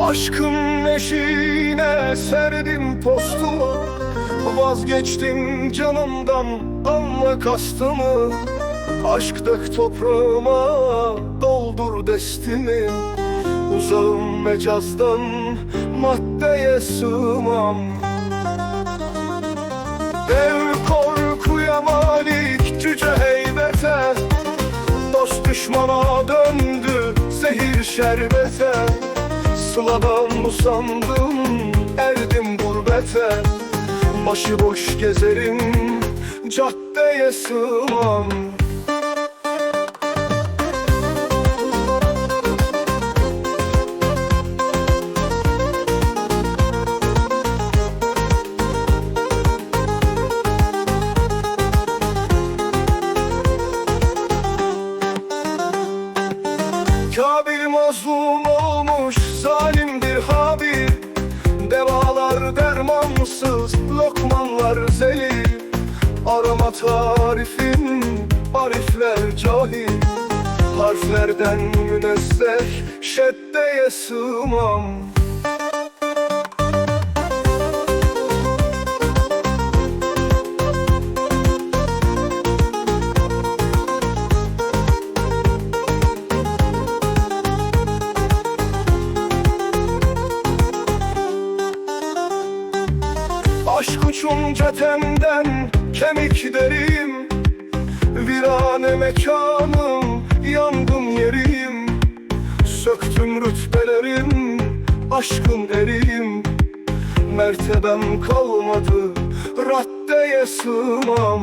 Aşkın eşiğine serdim postumu Vazgeçtim canımdan anla kastımı. Aşk dök toprağıma doldur destimi. Uzağım mecazdan maddeye sığmam. Dev korkuya malik cüce heybete. Dost düşmana döndü zehir şerbete Sıladan usandım erdim gurbete. Başıboş gezerim caddeye sığmam. Kabil mazlum olmuş dermansız lokmanlar zelil Arama tarifin arifler cahil. Harflerden münezzeh şeddeye sığmam Aşk uçunca temden kemik derim. Virane mekanım yandım yerim. Söktüm rütbelerim aşkın eriyim Mertebem kalmadı raddeye sığmam